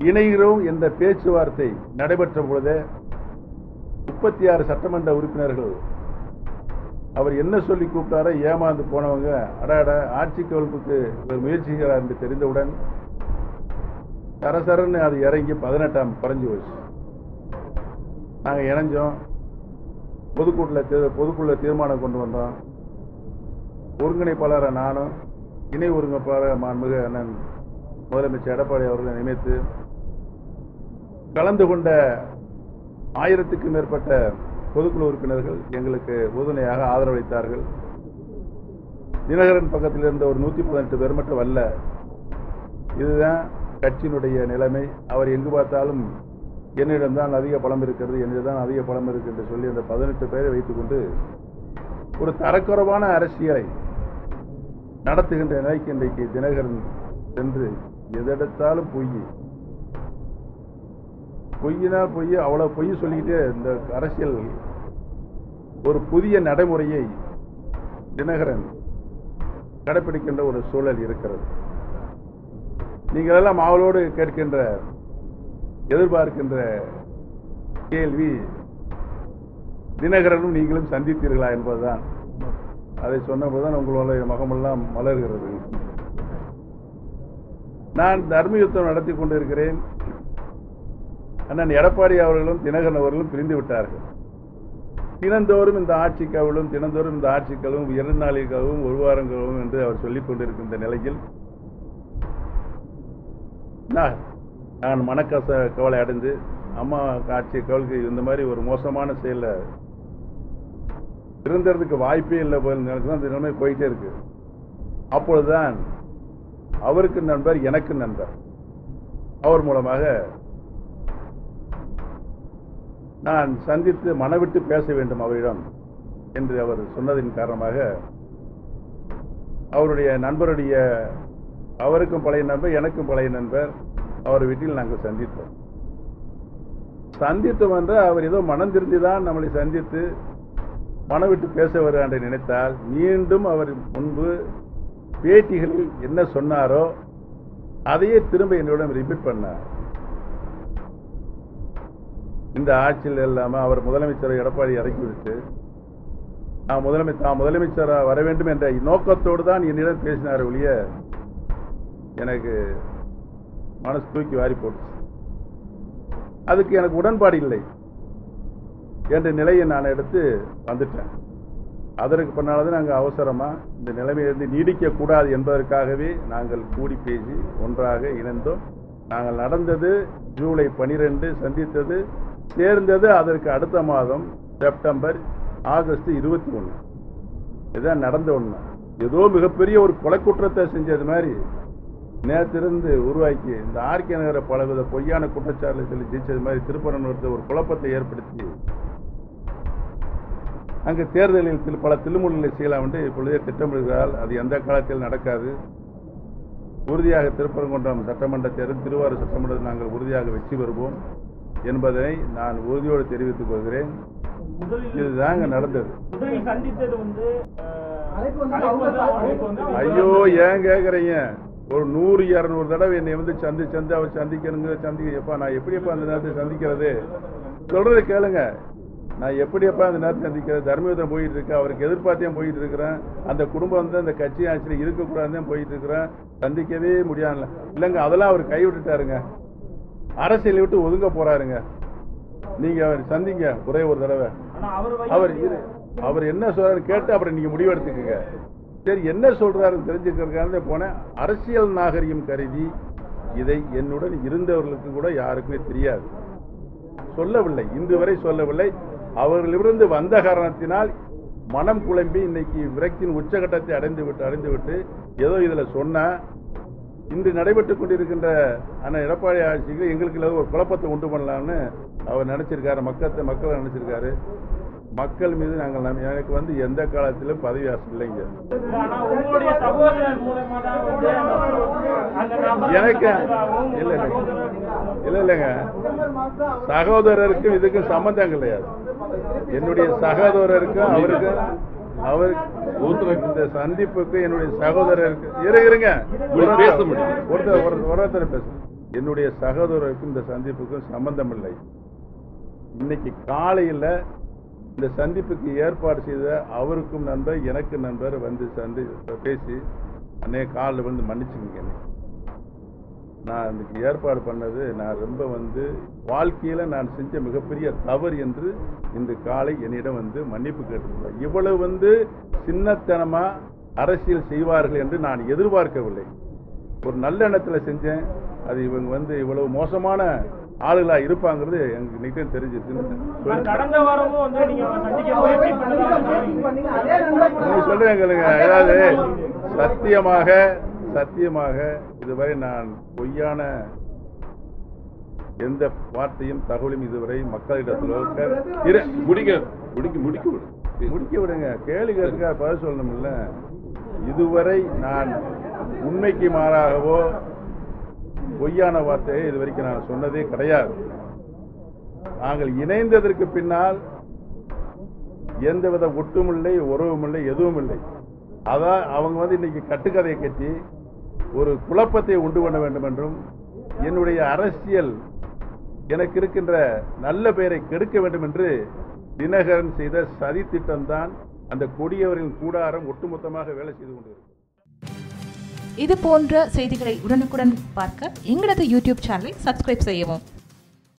இணைகிறோம் என்ற பேச்சுவார்த்தை நடைபெற்ற பொழுதே முப்பத்தி ஆறு சட்டமன்ற உறுப்பினர்கள் அவர் என்ன சொல்லி கூப்பிட்டாரோ ஏமாந்து போனவங்க அடாட ஆட்சி கவிழ்ப்புக்கு இவர் முயற்சிக்கிறார் என்று தெரிந்தவுடன் சரசரன்னு அது இறங்கி பதினெட்டாம் குறைஞ்சி போச்சு. நாங்கள் இணைஞ்சோம். பொதுக்கூட்டில் பொதுக்குள்ள தீர்மானம் கொண்டு வந்தோம். ஒருங்கிணைப்பாளரை நானும் இணை ஒருங்கிணைப்பாளர் மாண்புமிகு அண்ணன் முதலமைச்சர் எடப்பாடி அவர்களை நியமித்து கலந்து கொண்ட ஆயிரத்துக்கும் மேற்பட்ட பொதுக்குழு உறுப்பினர்கள் எங்களுக்கு உறுதுணையாக ஆதரவளித்தார்கள். தினகரன் பக்கத்தில் இருந்த ஒரு நூற்றி பதினெட்டு பேர் மட்டும் அல்ல இதுதான் கட்சியினுடைய நிலைமை. அவர் எங்கு பார்த்தாலும் என்னிடம்தான் அதிக பலம் இருக்கிறது என்னிடம் அதிக பலம் இருக்கு என்று சொல்லி அந்த பதினெட்டு பேரை வைத்துக்கொண்டு ஒரு தரக்குறைவான அரசியலை நடத்துகின்ற நிலைக்கு இன்றைக்கு தினகரன் சென்று எதெடுத்தாலும் போய் பொய்னா பொய் அவ்வளவு பொய் சொல்லிக்கிட்டே இந்த அரசியல் ஒரு புதிய நடைமுறையை தினகரன் கடைபிடிக்கின்ற ஒரு சூழல் இருக்கிறது. நீங்கள் எல்லாம் அவளோடு கேட்கின்ற எதிர்பார்க்கின்ற கேள்வி தினகரனும் நீங்களும் சந்தித்தீர்களா என்பதுதான். அதை சொன்னபோதுதான் உங்களுடைய முகமெல்லாம் மலர்கிறது. நான் தர்மயுத்தம் நடத்தி கொண்டிருக்கிறேன். அண்ணன் எடப்பாடி அவர்களும் தினகரன் அவர்களும் பிரிந்து விட்டார்கள். தினந்தோறும் இந்த ஆட்சிக்காவிலும் தினந்தோறும் இந்த ஆட்சிக்களும் இரண்டு நாளிற்காகவும் ஒரு வாரங்களும் என்று அவர் சொல்லிக் கொண்டிருக்கின்ற நிலையில் நான் நான் மனக்கச கவலை அடைந்து அம்மா ஆட்சி கவலுக்கு இந்த மாதிரி ஒரு மோசமான செயல இருந்ததுக்கு வாய்ப்பே இல்லை போல் நினைச்சு அந்த நிலைமை போயிட்டே இருக்கு. அப்பொழுதுதான் அவருக்கு நண்பர் எனக்கு நண்பர். அவர் மூலமாக நான் சந்தித்து மனவிட்டு பேச வேண்டும் அவரிடம் என்று அவர் சொன்னதின் காரணமாக அவருடைய நண்பருடைய அவருக்கும் பழைய நண்பர் எனக்கும் பழைய நண்பர் அவர் வீட்டில் நாங்கள் சந்தித்தோம். சந்தித்தோம் என்று அவர் ஏதோ மனம் திருந்திதான் நம்மளை சந்தித்து மனவிட்டு விட்டு பேச வருகிறார் என்று நினைத்தால் மீண்டும் அவர் முன்பு பேட்டிகளில் என்ன சொன்னாரோ அதையே திரும்ப என்னிடம் ரிப்பீட் பண்ணார். இந்த ஆட்சியில் இல்லாமல் அவர் முதலமைச்சர் எடப்பாடி இறக்கி விட்டு நான் முதலமைச்சர் நான் முதலமைச்சராக வர வேண்டும் என்ற நோக்கத்தோடு தான் என்னிடம் பேசினார் ஒழிய எனக்கு மனசு தூக்கி வாரி போட்டுச்சு. அதுக்கு எனக்கு உடன்பாடு இல்லை என்ற நிலையை நான் எடுத்து வந்துட்டேன். அதற்கு பின்னால்தான் நாங்கள் அவசரமாக இந்த நிலைமையிலிருந்து நீடிக்கக்கூடாது என்பதற்காகவே நாங்கள் கூடி பேசி ஒன்றாக இணைந்தோம். நாங்கள் நடந்தது ஜூலை பனிரெண்டு சந்தித்தது சேர்ந்தது அதற்கு அடுத்த மாதம் செப்டம்பர் ஆகஸ்ட் இருபத்தி ஒன்று. இதுதான் நடந்த ஒன்று ஏதோ மிகப்பெரிய ஒரு கொலை குற்றத்தை செஞ்சது மாதிரி நேற்றிருந்து உருவாக்கி இந்த ஆர்கே நகர பலவித பொய்யான குற்றச்சாட்டு சொல்லி ஜெயிச்சது மாதிரி திருப்பரங்குன்றத்தில் ஒரு குழப்பத்தை ஏற்படுத்தி அங்கு தேர்தலில் பல தில்லுமுல்லை செய்யலாம் என்று இப்பொழுதே திட்டமிடுகிறார் அது எந்த காலத்தில் நடக்காது. உறுதியாக திருப்பரங்குன்றம் சட்டமன்ற தேர்தல் திருவாரூர் சட்டமன்றத்தில் நாங்கள் உறுதியாக வெற்றி பெறுவோம். என்பதை நான் உறுதியோடு தெரிவித்துக் கொள்கிறேன். இதுதாங்க நடந்தது. ஐயோ ஏன் கேக்குறீங்க? ஒரு நூறு இருநூறு தடவை என்னை வந்து சந்தி சந்தி அவர் சந்திக்கணுங்க சந்திக்க எப்பா நான் எப்படியப்பா அந்த நேரத்தை சந்திக்கிறது? சொல்றதை கேளுங்க. நான் எப்படியப்பா அந்த நேரத்தை சந்திக்கிறது? தர்மயுத்தம் போயிட்டு இருக்கு அவருக்கு எதிர்பார்த்தியும் போயிட்டு இருக்கிறேன் அந்த குடும்பம் வந்து அந்த கட்சி ஆட்சியில் இருக்கக்கூடாதுன்னு போயிட்டு இருக்கிறேன் சந்திக்கவே முடியாது இல்லைங்க அதெல்லாம் அவர் கைவிட்டுட்டாருங்க அரசியலை விட்டு ஒதுங்க போறாருங்க. நீங்க அவர் சந்திங்க ஒரே ஒரு தடவை. அவர் அவர் என்ன சொல்றாரு கேட்டு அப்புறம் நீங்க முடிவெடுத்துக்கங்க சரி என்ன சொல்றாருன்னு தெரிஞ்சுக்கிறதுக்காக போனேன். அரசியல் நாகரிகம் கருதி இதை என்னுடன் இருந்தவர்களுக்கு கூட யாருக்குமே தெரியாது. சொல்லவில்லை இன்று வரை சொல்லவில்லை. அவர்களிலிருந்து வந்த காரணத்தினால் மனம் குழம்பி இன்னைக்கு விரக்தியின் உச்சகட்டத்தை அடைந்து விட்டு அடைந்து விட்டு ஏதோ இதுல சொன்னா இன்று நடைபெற்றுக் கொண்டிருக்கின்ற அண்ணன் எடப்பாடி ஆட்சிக்கு எங்களுக்கு ஒரு குழப்பத்தை உண்டு பண்ணலாம்னு அவர் நினைச்சிருக்காரு. மக்களை மக்களை நினைச்சிருக்காரு. மக்கள் மீது நாங்கள் எனக்கு வந்து எந்த காலத்திலும் பதவி ஆசை இல்லைங்க. எனக்கு சகோதரராகவும் இல்ல இல்ல இல்லைங்க. சகோதரருக்கும் இதுக்கும் சம்பந்தம் கிடையாது. என்னுடைய சகோதரருக்கும் அவருக்கும் அவர் இந்த சந்திப்புக்கு என்னுடைய சகோதரருக்கு இரு இருங்க பேச முடியும். ஒருத்தர் ஒரு- ஒருத்தர் பேச என்னுடைய சகோதரருக்கும் இந்த சந்திப்புக்கும் சம்பந்தம் இல்லை இன்னைக்கு காலையில் இந்த சந்திப்புக்கு ஏற்பாடு செய்த அவருக்கும் நண்பர் எனக்கு நண்பர் வந்து சந்தி பேசி அன்னைய காலில் வந்து மன்னிச்சுங்க என்னை. நான் இன்னைக்கு ஏற்பாடு பண்ணது நான் ரொம்ப வந்து வாழ்க்கையில் நான் செஞ்ச மிகப்பெரிய தவறு என்று இன்று காலை என்னிடம் வந்து மன்னிப்பு கேட்டிருந்தார் இவ்வளவு வந்து சின்னத்தனமா அரசியல் செய்வார்கள் என்று நான் எதிர்பார்க்கவில்லை. ஒரு நல்ல எண்ணத்தில் செஞ்சேன். அது இவங்க வந்து இவ்வளவு மோசமான ஆளுகளா இருப்பாங்கிறது எனக்கு தெரிஞ்சிச்சுன்னு சொல்லி- கடந்த வாரமும் வந்து நீங்க சொல்றேன் அதாவது சத்தியமாக சத்தியமாக இதுவரை நான் பொய்யான எந்த வார்த்தையும் தகவலும் இதுவரை மக்களிடத்தில் முடிக்க முடிக்க முடிக்க விடு. முடிக்க விடுங்க. கேட்க பதில் சொல்லணும்ல. இதுவரை நான் உண்மைக்கு மாறாகவோ பொய்யான வார்த்தையை இதுவரைக்கும் நான் சொன்னதே கிடையாது. நாங்கள் இணைந்ததற்கு பின்னால் எந்தவித ஒட்டும் இல்லை உறவும் இல்லை எதுவும் இல்லை அதான் அவங்க வந்து இன்னைக்கு கட்டுக்கதையை கட்டி ஒரு குழப்பத்தை உண்டு பண்ண வேண்டும் என்றும் என்னுடைய அரசியல் எனக்கு இருக்கின்ற நல்ல பெயரை கெடுக்க வேண்டும் என்று தினகரன் செய்த சதி திட்டம்தான் அந்த கொடியவரின் கூடாரம் ஒட்டுமொத்தமாக வேலை செய்து கொண்டிருக்கிறது. இது போன்ற செய்திகளை உடனுக்குடன் பார்க்க எங்களது யூடியூப் சேனலை சப்ஸ்கிரைப் செய்யவும்.